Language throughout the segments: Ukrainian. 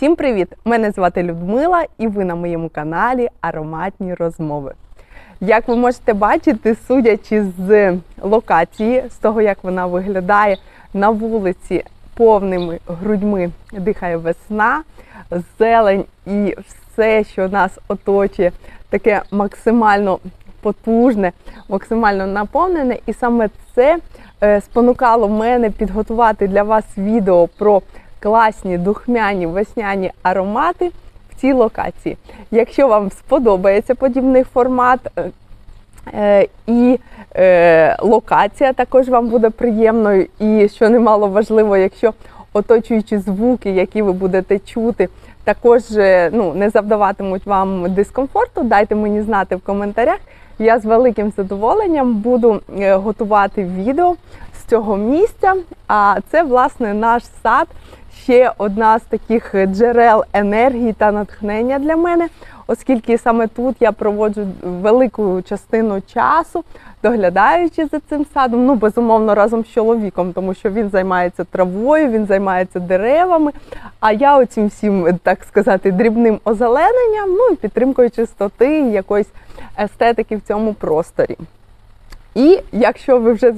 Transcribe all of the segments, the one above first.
Всім привіт! Мене звати Людмила, і ви на моєму каналі Ароматні розмови. Як ви можете бачити, судячи з локації, з того, як вона виглядає на вулиці, повними грудьми дихає весна, зелень і все, що нас оточує, таке максимально потужне, максимально наповнене. І саме це е, спонукало мене підготувати для вас відео про класні духмяні весняні аромати в цій локації. Якщо вам сподобається подібний формат е, е, і е, локація також вам буде приємною, і що немало важливо, якщо оточуючі звуки, які ви будете чути, також ну, не завдаватимуть вам дискомфорту, дайте мені знати в коментарях. Я з великим задоволенням буду готувати відео з цього місця. А це, власне, наш сад. Ще одна з таких джерел енергії та натхнення для мене, оскільки саме тут я проводжу велику частину часу, доглядаючи за цим садом. Ну, безумовно, разом з чоловіком, тому що він займається травою, він займається деревами. А я оцім всім, так сказати, дрібним озелененням, ну і підтримкою чистоти якоїсь естетики в цьому просторі. І якщо ви вже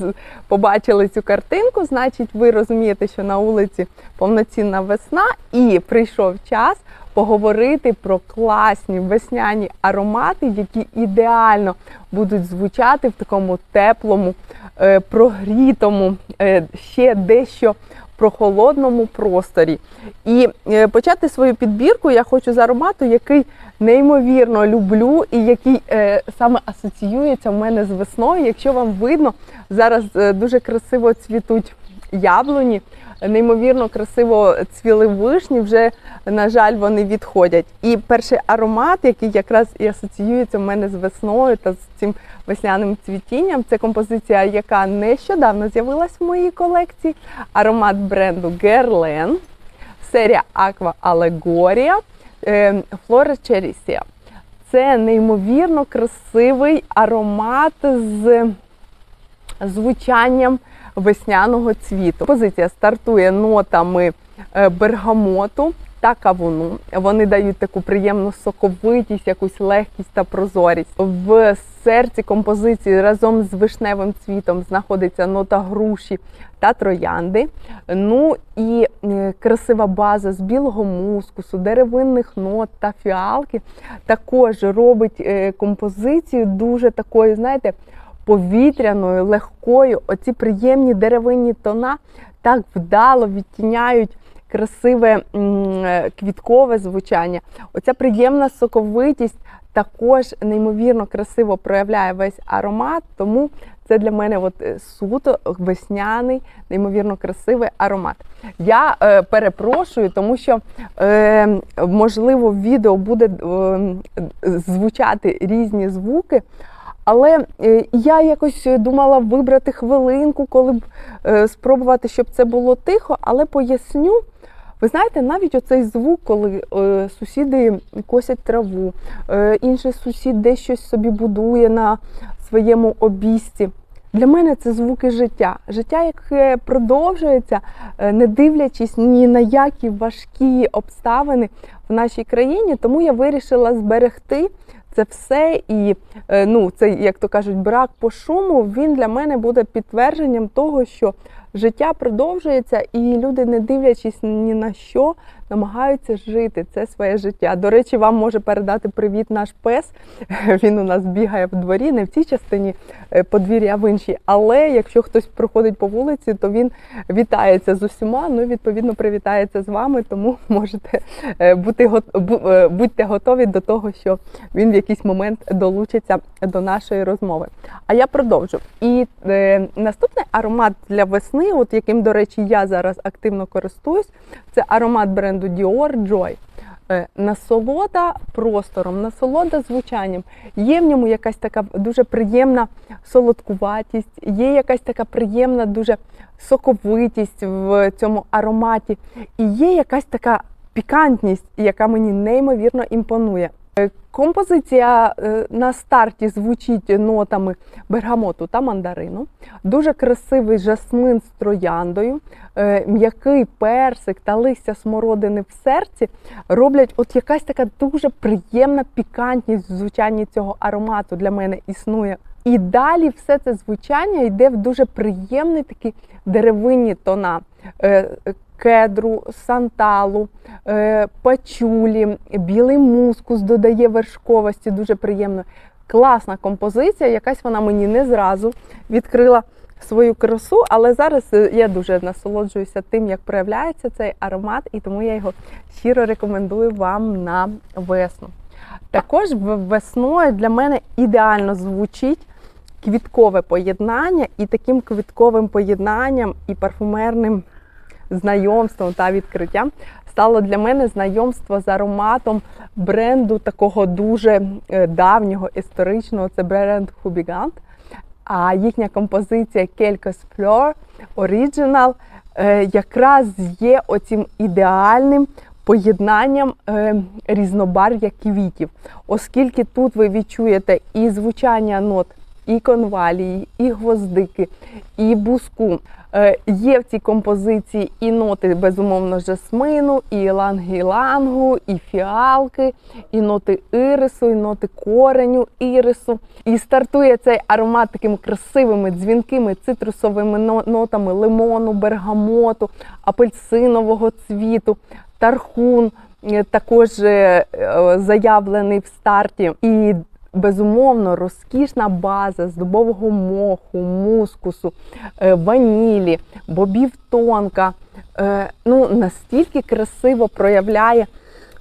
побачили цю картинку, значить ви розумієте, що на вулиці повноцінна весна, і прийшов час поговорити про класні весняні аромати, які ідеально будуть звучати в такому теплому, е, прогрітому, е, ще дещо прохолодному просторі. І е, почати свою підбірку я хочу з аромату, який неймовірно люблю і який е, саме асоціюється в мене з весною. Якщо вам видно, зараз е, дуже красиво цвітуть яблуні, неймовірно красиво цвіли вишні. Вже на жаль, вони відходять. І перший аромат, який якраз і асоціюється в мене з весною та з цим весняним цвітінням, це композиція, яка нещодавно з'явилась в моїй колекції. Аромат бренду Guerlain, серія Aqua Allegoria, е, Flora Cherisia. Це неймовірно красивий аромат з звучанням весняного цвіту. Позиція стартує нотами е, бергамоту та кавуну. Вони дають таку приємну соковитість, якусь легкість та прозорість. В серці композиції разом з вишневим цвітом знаходиться нота груші та троянди. Ну і е, красива база з білого мускусу, деревинних нот та фіалки також робить е, композицію дуже такою, знаєте, повітряною, легкою. Оці приємні деревинні тона так вдало відтіняють красиве е, квіткове звучання. Оця приємна соковитість також неймовірно красиво проявляє весь аромат, тому це для мене от е, суто весняний, неймовірно красивий аромат. Я е, перепрошую, тому що е, можливо в відео буде е, звучати різні звуки. Але е, я якось думала вибрати хвилинку, коли б е, спробувати, щоб це було тихо, але поясню. Ви знаєте, навіть оцей звук, коли е, сусіди косять траву, е, інший сусід десь щось собі будує на своєму обійсті. Для мене це звуки життя. Життя, яке продовжується, е, не дивлячись ні на які важкі обставини в нашій країні. Тому я вирішила зберегти це все. І е, ну, цей, як то кажуть, брак по шуму, він для мене буде підтвердженням того, що життя продовжується, і люди, не дивлячись ні на що, намагаються жити це своє життя. До речі, вам може передати привіт наш пес. Він у нас бігає в дворі, не в цій частині е, подвір'я, а в іншій. Але якщо хтось проходить по вулиці, то він вітається з усіма. Ну, відповідно, привітається з вами, тому можете е, бути гот- е, будьте готові до того, що він в якийсь момент долучиться до нашої розмови. А я продовжу. І е, наступний аромат для весни, от яким, до речі, я зараз активно користуюсь, це аромат бренду Dior Joy. Е, Насолода простором, насолода звучанням. Є в ньому якась така дуже приємна солодкуватість, є якась така приємна дуже соковитість в цьому ароматі, і є якась така пікантність, яка мені неймовірно імпонує. Е, Композиція е, на старті звучить нотами бергамоту та мандарину. Дуже красивий жасмин з трояндою, е, м'який персик та листя смородини в серці роблять от якась така дуже приємна пікантність в звучанні цього аромату для мене існує. І далі все це звучання йде в дуже приємний такі деревинні тона. Е, Кедру, санталу, е, пачулі, білий мускус додає вершковості, дуже приємно. Класна композиція, якась вона мені не зразу відкрила свою красу, але зараз е, я дуже насолоджуюся тим, як проявляється цей аромат, і тому я його щиро рекомендую вам на весну. Також весною для мене ідеально звучить квіткове поєднання, і таким квітковим поєднанням і парфумерним знайомством та відкриттям стало для мене знайомство з ароматом бренду такого дуже е, давнього історичного. Це бренд Hubiganт. А їхня композиція Kelkos Fleur Original е, якраз є оцим ідеальним поєднанням е, різнобарв'я квітів, оскільки тут ви відчуєте і звучання нот, і конвалії, і гвоздики, і буску. Е, Є в цій композиції і ноти, безумовно, жасмину, і ланг-ілангу, і фіалки, і ноти ірису, і ноти кореню ірису. І стартує цей аромат такими красивими дзвінкими цитрусовими нотами лимону, бергамоту, апельсинового цвіту, тархун. е, Також е, заявлений в старті. І безумовно розкішна база з дубового моху, мускусу, е, ванілі, бобів тонка. Е, Ну, настільки красиво проявляє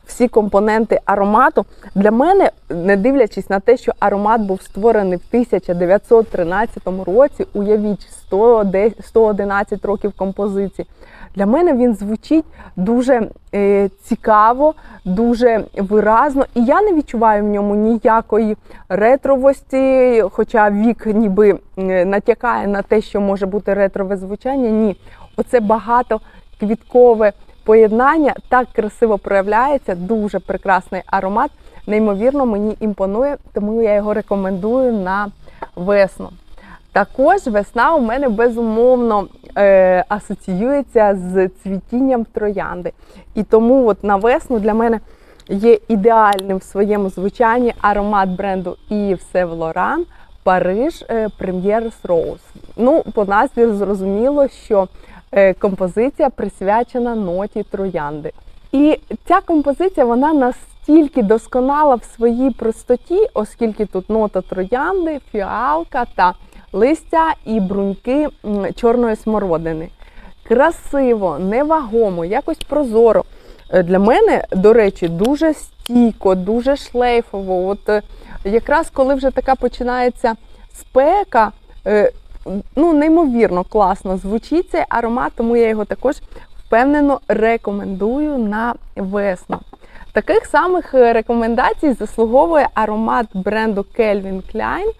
всі компоненти аромату. Для мене, не дивлячись на те, що аромат був створений в 1913 році, уявіть 110 111 років композиції. Для мене він звучить дуже е, цікаво, дуже виразно, і я не відчуваю в ньому ніякої ретровості, хоча вік ніби е, натякає на те, що може бути ретрове звучання. Ні, оце багато квіткове поєднання так красиво проявляється. Дуже прекрасний аромат. Неймовірно, мені імпонує, тому я його рекомендую на весну. Також весна у мене безумовно е, асоціюється з цвітінням троянди. І тому от на весну для мене є ідеальним в своєму звучанні аромат бренду Yves Laurent Париж е, Premier's Rose. Ну, по назві зрозуміло, що е, композиція присвячена ноті троянди. І ця композиція вона настільки досконала в своїй простоті, оскільки тут нота троянди, фіалка та листя і бруньки чорної смородини. Красиво, невагомо, якось прозоро. Е, Для мене, до речі, дуже стійко, дуже шлейфово. От е, якраз коли вже така починається спека, е, ну неймовірно класно звучить цей аромат, тому я його також впевнено рекомендую на весну. Таких самих рекомендацій заслуговує аромат бренду Calvin Klein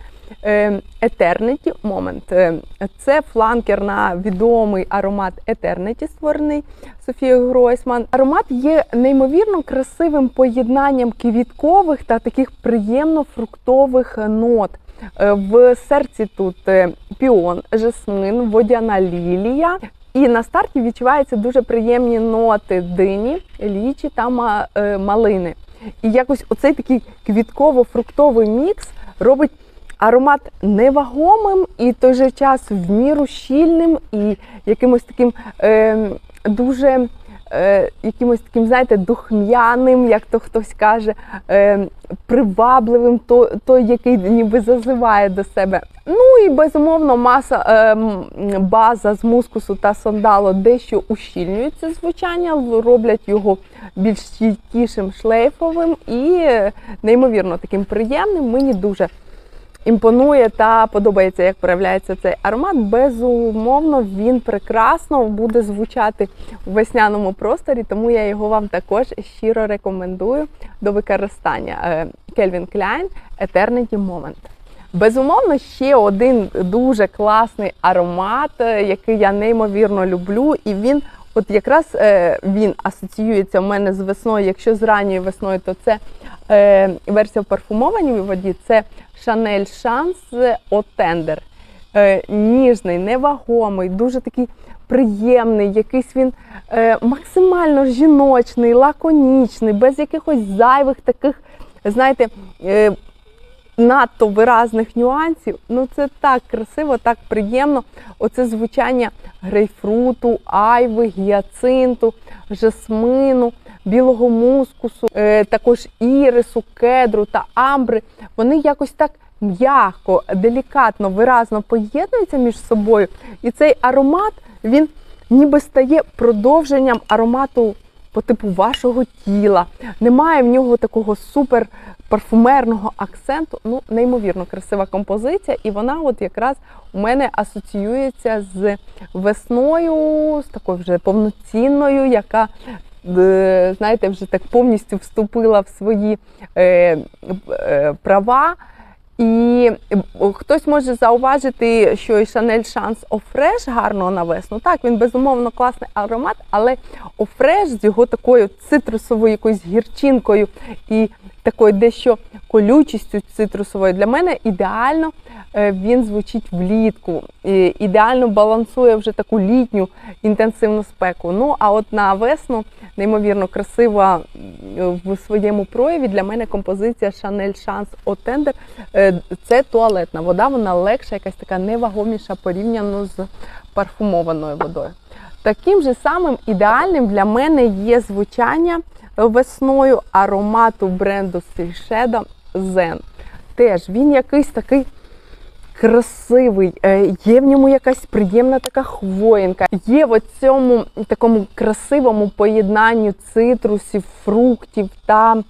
Eternity Moment. Е, Це фланкер на відомий аромат Eternity, створений Софією Гройсман. Аромат є неймовірно красивим поєднанням квіткових та таких приємно-фруктових нот. Е, В серці тут е, піон, жасмин, водяна лілія. І на старті відчуваються дуже приємні ноти дині, лічі та е, малини. І якось оцей такий квітково-фруктовий мікс робить аромат невагомим і в той же час в міру щільним і якимось таким е, дуже е, якимось таким, знаєте, духм'яним, як то хтось каже, е, привабливим, то, який ніби зазиває до себе. Ну і безумовно, маса е, база з мускусу та сандалу дещо ущільнюють це звучання, роблять його більш стійкішим, шлейфовим і е, неймовірно таким приємним. Мені дуже імпонує та подобається, як проявляється цей аромат. Безумовно, він прекрасно буде звучати у весняному просторі, тому я його вам також щиро рекомендую до використання. Е, Calvin Klein Eternity Moment. Безумовно, ще один дуже класний аромат, е, який я неймовірно люблю, і він. От якраз е, він асоціюється в мене з весною. Якщо з ранньою весною, то це е, версія в парфумованій воді це Chanel Chance Eau Tender. Е, ніжний, невагомий, дуже такий приємний, якийсь він е, максимально жіночний, лаконічний, без якихось зайвих таких, знаєте, е, надто виразних нюансів. Ну це так красиво, так приємно. Оце звучання грейпфруту, айви, гіацинту, жасмину, білого мускусу, е, також ірису, кедру та амбри. Вони якось так м'яко, делікатно, виразно поєднуються між собою. І цей аромат він ніби стає продовженням аромату по типу вашого тіла. Немає в нього такого супер парфумерного акценту. Ну, неймовірно красива композиція, і вона от якраз у мене асоціюється з весною, з такою вже повноцінною, яка знаєте, вже так повністю вступила в свої е, е, права. І е, хтось може зауважити, що і Шанель Шанс Офреш гарно на весну. Так, він безумовно класний аромат, але Офреш з його такою цитрусовою якоюсь гірчинкою і такою дещо колючістю цитрусовою для мене ідеально е, він звучить влітку, ідеально балансує вже таку літню інтенсивну спеку. Ну а от на весну неймовірно красива в своєму прояві для мене композиція Chanel Chance Eau Tender. Е, Це туалетна вода, вона легша, якась така невагоміша порівняно з парфумованою водою. Таким же самим ідеальним для мене є звучання весною аромату бренду Seychelles Zen. Теж він якийсь такий красивий, е, є в ньому якась приємна така хвоїнка. Є в цьому такому красивому поєднанні цитрусів, фруктів та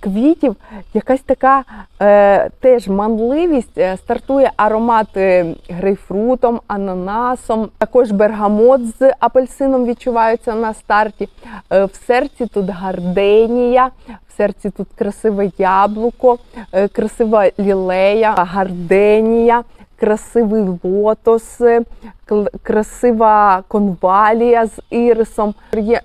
квітів якась така е, теж манливість. Е, Стартує аромат е, грейпфрутом, ананасом, також бергамот з апельсином відчувається на старті. Е, в серці тут гарденія, серці тут красиве яблуко, е, красива лілея, гарденія. Красивий лотос, е, красива конвалія з ірисом,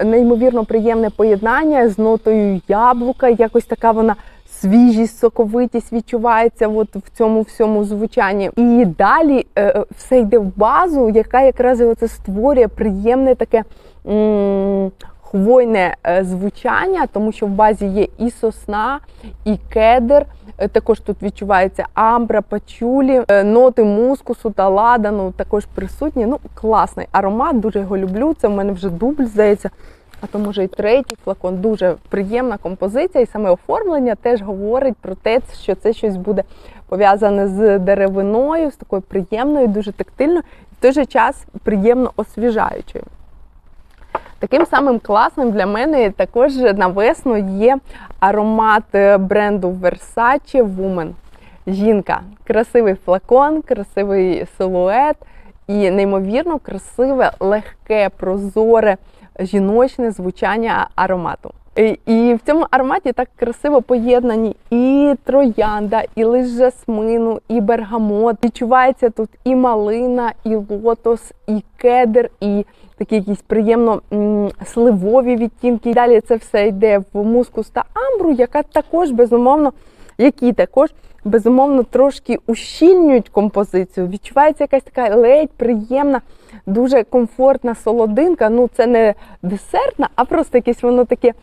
неймовірно приємне поєднання з нотою яблука. Якось така вона свіжість, соковитість відчувається от в цьому всьому звучанні. І далі е, е, все йде в базу, яка якраз і оце створює приємне таке. Хвойне е, звучання, тому що в базі є і сосна, і кедр. Е, Також тут відчувається амбра, пачулі, е, ноти мускусу та ладану також присутні. Ну, класний аромат, дуже його люблю. Це в мене вже дубль, здається. А то може і третій флакон. Дуже приємна композиція, і саме оформлення теж говорить про те, що це щось буде пов'язане з деревиною, з такою приємною, дуже тактильною, і в той же час приємно освіжаючою. Таким самим класним для мене також на весну є аромат е, бренду Versace Woman. Жінка. Красивий флакон, красивий силует і неймовірно красиве, легке, прозоре, жіночне звучання аромату. І- І в цьому ароматі так красиво поєднані і троянда, і лист жасмину, і бергамот. Відчувається тут і малина, і лотос, і кедр, і такі якісь приємно сливові відтінки. Далі це все йде в мускус та амбру, яка також безумовно, які також безумовно трошки ущільнюють композицію. Відчувається якась така ледь приємна, дуже комфортна солодинка. Ну це не десертна, а просто якесь воно таке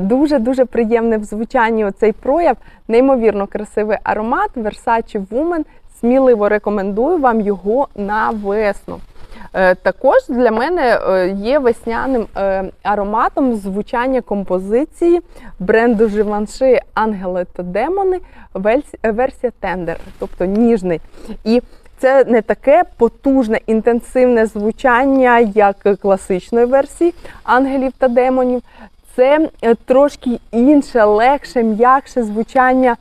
дуже дуже приємне в звучанні. Оцей прояв, неймовірно красивий аромат Versace Woman. Сміливо рекомендую вам його на весну. Е, Також для мене е, є весняним е, ароматом звучання композиції бренду Givenchy Ангели та Демони версія тендер, тобто ніжний. І це не таке потужне інтенсивне звучання, як класичної версії ангелів та демонів. Це трошки інше, легше, м'якше звучання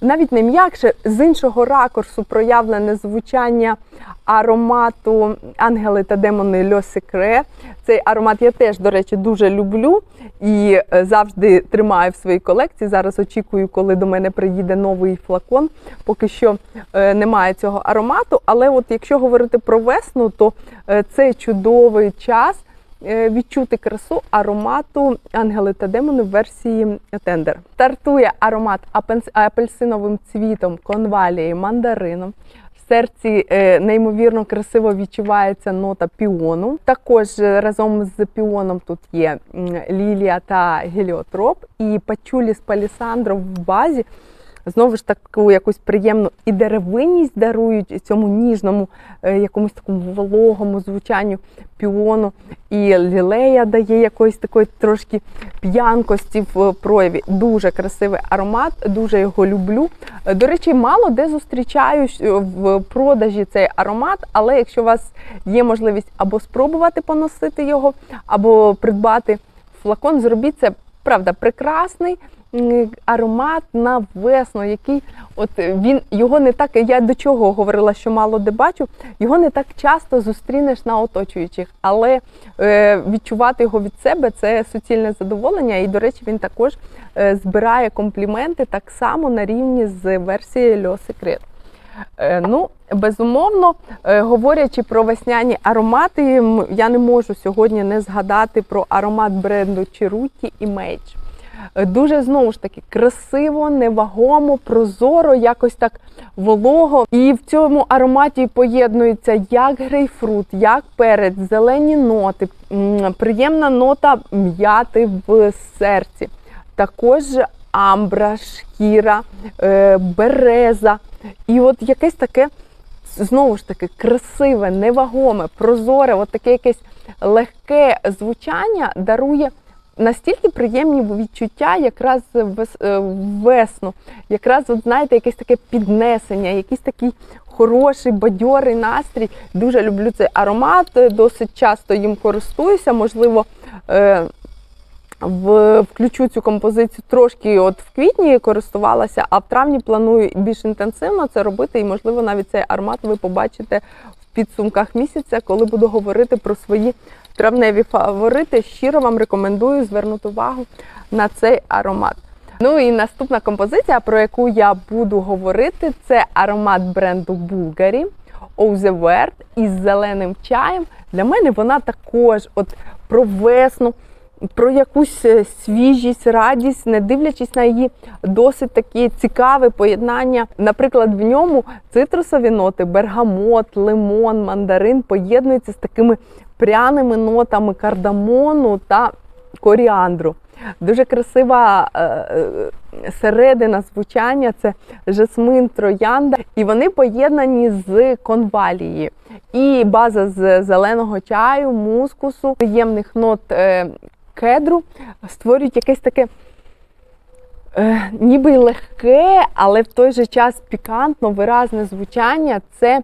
навіть не м'якше, з іншого ракурсу проявлене звучання аромату Ангели та демони Льо Секре. Цей аромат я теж, до речі, дуже люблю і е, завжди тримаю в своїй колекції. Зараз очікую, коли до мене приїде новий флакон. Поки що е, немає цього аромату. Але от якщо говорити про весну, то е, це чудовий час відчути красу аромату Ангели та демони в версії тендер. Стартує аромат апельсиновим цвітом, конвалією, мандарином. В серці е, неймовірно красиво відчувається нота піону. Також е, разом з піоном тут є лілія та геліотроп, і пачулі з палісандром в базі. Знову ж таку якусь приємну і деревинність дарують цьому ніжному, е, якомусь такому вологому звучанню піону. І лілея дає якоїсь такої трошки п'янкості в прояві. Дуже красивий аромат, дуже його люблю. Е, До речі, мало де зустрічаю в продажі цей аромат, але якщо у вас є можливість або спробувати поносити його, або придбати флакон, зробіть це правда прекрасний аромат на весну, який от він його не так. Я до чого говорила, що мало де бачу, його не так часто зустрінеш на оточуючих, але е, відчувати його від себе це суцільне задоволення. І, до речі, він також е, збирає компліменти так само на рівні з версією Le Secret. Е, Ну, безумовно, е, говорячи про весняні аромати, я не можу сьогодні не згадати про аромат бренду Cheruti і Mage. Е, Дуже знову ж таки красиво, невагомо, прозоро, якось так волого. І в цьому ароматі поєднується як грейпфрут, як перець, зелені ноти, приємна нота м'яти в серці. Також амбра, шкіра, е, береза. І от якесь таке, знову ж таки, красиве, невагоме, прозоре, от таке якесь легке звучання дарує настільки приємні відчуття, якраз е, весну, якраз, от знаєте, якесь таке піднесення, якийсь такий хороший, бадьорий настрій. Дуже люблю цей аромат, е, досить часто їм користуюся, можливо. е, в, включу цю композицію трошки от в квітні користувалася, а в травні планую більш інтенсивно це робити, і можливо навіть цей аромат ви побачите в підсумках місяця, коли буду говорити про свої травневі фаворити. Щиро вам рекомендую звернути увагу на цей аромат. Ну і наступна композиція, про яку я буду говорити, це аромат бренду Bulgari «Oh із зеленим чаєм. Для мене вона також от про весну, про якусь е, свіжість, радість, не дивлячись на її досить такі цікаве поєднання. Наприклад, в ньому цитрусові ноти, бергамот, лимон, мандарин поєднуються з такими пряними нотами кардамону та коріандру. Дуже красива е, е, середина звучання це жасмин троянда, і вони поєднані з конвалії. І база з зеленого чаю, мускусу, приємних нот е, кедру створюють якесь таке ніби легке, але в той же час пікантно, виразне звучання. Це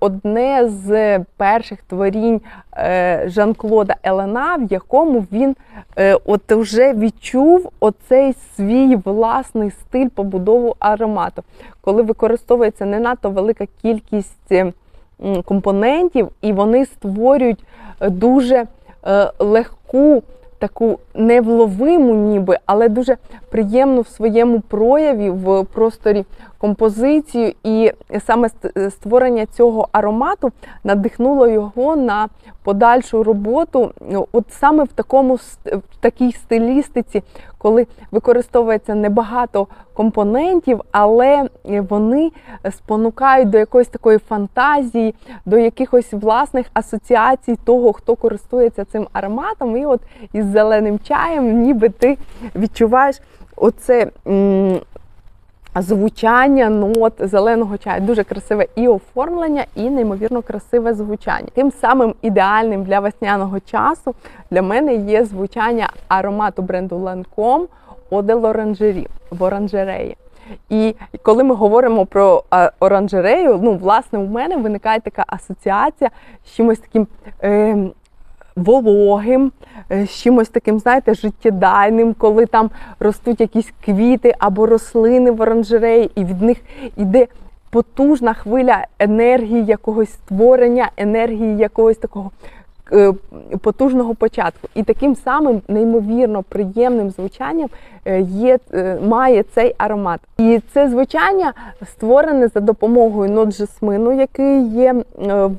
одне з перших творінь е, Жан-Клода Елена, в якому він е, от вже відчув оцей свій власний стиль побудову аромату, коли використовується не надто велика кількість е, компонентів, і вони створюють е, дуже е, легку. Таку невловиму, ніби, але дуже приємну в своєму прояві в просторі композицію, і саме створення цього аромату надихнуло його на подальшу роботу, ну, от саме в такому в такій стилістиці, коли використовується небагато компонентів, але вони спонукають до якоїсь такої фантазії, до якихось власних асоціацій того, хто користується цим ароматом. І от із зеленим чаєм, ніби ти відчуваєш оце. Звучання нот зеленого чаю дуже красиве і оформлення, і неймовірно красиве звучання. Тим самим ідеальним для весняного часу для мене є звучання аромату бренду Eau de l'Orangerie в оранжереї. І коли ми говоримо про оранжерею, ну власне у мене виникає така асоціація з чимось таким. Е, Вологим, е, з чимось таким, знаєте, життєдайним, коли там ростуть якісь квіти або рослини в оранжереї, і від них іде потужна хвиля енергії якогось створення, енергії якогось такого потужного початку. І таким самим неймовірно приємним звучанням е, є, е, має цей аромат. І це звучання створене за допомогою нот жасмину, який є е,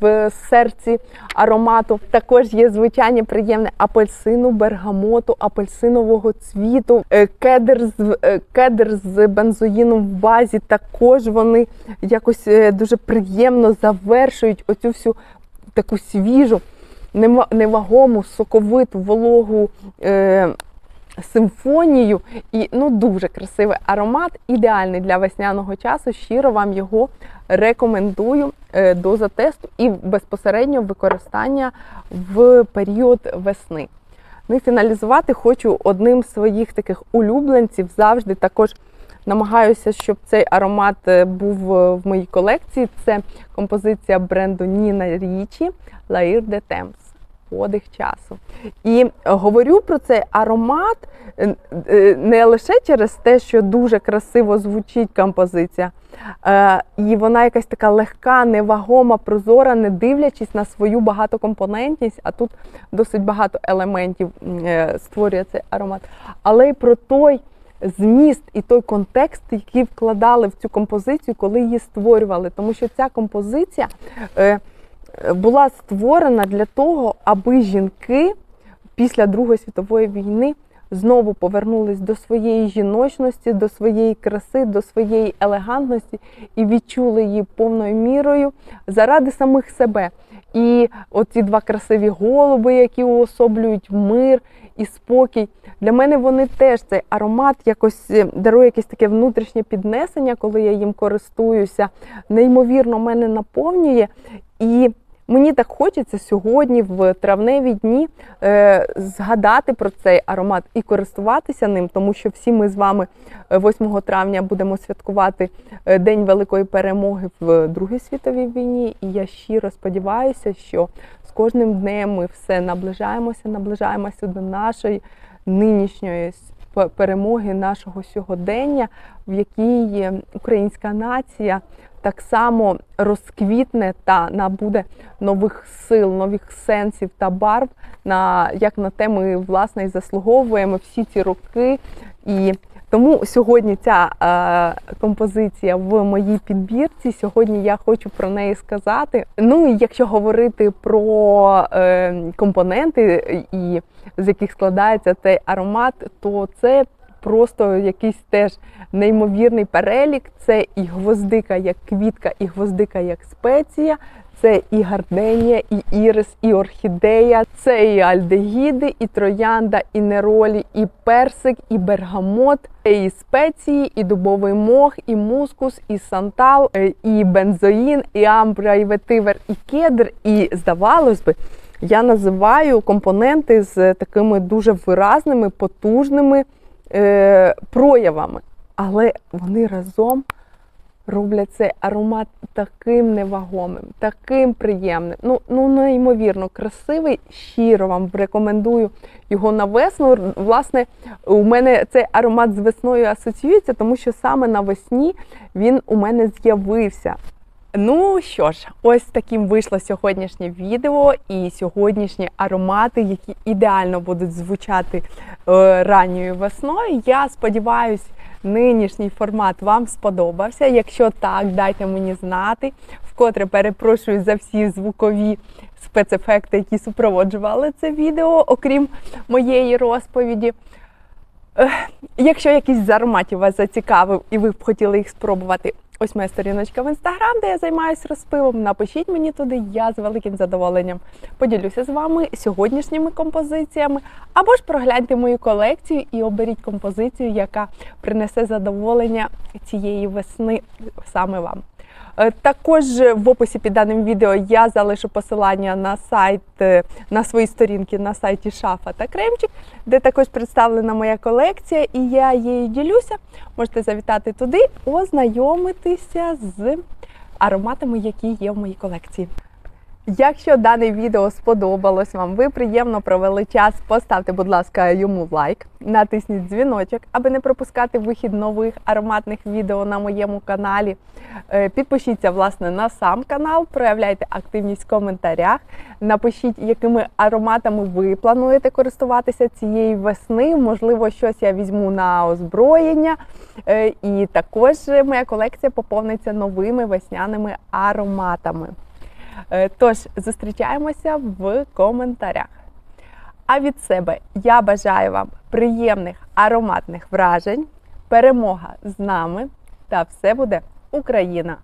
в серці аромату. Також є звучання приємне апельсину, бергамоту, апельсинового цвіту, е, кедр з е, кедр з бензоїном в базі. Також вони якось е, дуже приємно завершують оцю всю таку свіжу, невагому, соковиту, вологу. Е, Симфонію і ну дуже красивий аромат, ідеальний для весняного часу. Щиро вам його рекомендую е, до затесту і безпосередньо використання в період весни. Ну і фіналізувати хочу одним з своїх таких улюбленців. Завжди також намагаюся, щоб цей аромат е, був е, в моїй колекції. Це композиція бренду Ніна Річі Lair de Temps. Подих часу. І говорю про цей аромат е, е, не лише через те, що дуже красиво звучить композиція, е, і вона якась така легка, невагома, прозора, не дивлячись на свою багатокомпонентність, а тут досить багато елементів створює цей аромат. Але й про той зміст і той контекст, який вкладали в цю композицію, коли її створювали. Тому що ця композиція. Була створена для того, аби жінки після Другої світової війни знову повернулись до своєї жіночності, до своєї краси, до своєї елегантності і відчули її повною мірою заради самих себе. І оці два красиві голуби, які уособлюють мир і спокій. Для мене вони теж цей аромат якось е, дарує якесь таке внутрішнє піднесення, коли я їм користуюся. Неймовірно мене наповнює. І Мені так хочеться сьогодні, в травневі дні, е, згадати про цей аромат і користуватися ним, тому що всі ми з вами е, 8 травня будемо святкувати е, День Великої перемоги в Другій світовій війні. І я щиро сподіваюся, що з кожним днем ми все наближаємося, наближаємося до нашої нинішньої перемоги, нашого сьогодення, в якій українська нація так само розквітне та набуде нових сил, нових сенсів та барв, на як на те ми власне і заслуговуємо всі ці роки. І тому сьогодні ця е, композиція в моїй підбірці. Сьогодні я хочу про неї сказати. Ну і якщо говорити про е, компоненти, і з яких складається цей аромат, то це просто якийсь теж неймовірний перелік. Це і гвоздика як квітка, і гвоздика як спеція. Це і гарденія, і ірис, і орхідея, це і альдегіди, і троянда, і неролі, і персик, і бергамот, і спеції, і дубовий мох, і мускус, і сантал, е, і бензоїн, і амбра, і ветивер, і кедр. І здавалось би, я називаю компоненти з такими дуже виразними, потужними е, проявами, але вони разом роблять цей аромат таким невагомим, таким приємним. Ну, ну неймовірно красивий. Щиро вам рекомендую його на весну. Власне, у мене цей аромат з весною асоціюється, тому що саме навесні він у мене з'явився. Ну що ж, ось таким вийшло сьогоднішнє відео і сьогоднішні аромати, які ідеально будуть звучати е, ранньою весною. Я сподіваюся, нинішній формат вам сподобався. Якщо так, дайте мені знати. Вкотре перепрошую за всі звукові спецефекти, які супроводжували це відео, окрім моєї розповіді. Якщо якийсь з ароматів вас зацікавив і ви б хотіли їх спробувати, ось моя сторіночка в інстаграм, де я займаюся розпивом. Напишіть мені туди, я з великим задоволенням поділюся з вами сьогоднішніми композиціями. Або ж прогляньте мою колекцію і оберіть композицію, яка принесе задоволення цієї весни саме вам. Е, Також в описі під даним відео я залишу посилання на сайт, е, на свої сторінки на сайті Шафа та Кремчик, де також представлена моя колекція, і я її ділюся. Можете завітати туди, ознайомитися з ароматами, які є в моїй колекції. Якщо дане відео сподобалось вам, ви приємно провели час, поставте, будь ласка, йому лайк, натисніть дзвіночок, аби не пропускати вихід нових ароматних відео на моєму каналі. Е, Підпишіться власне на сам канал, проявляйте активність в коментарях. Напишіть, якими ароматами ви плануєте користуватися цієї весни. Можливо, щось я візьму на озброєння. Е, І також моя колекція поповниться новими весняними ароматами. Е, Тож зустрічаємося в коментарях. А від себе я бажаю вам приємних ароматних вражень, перемога з нами та все буде Україна!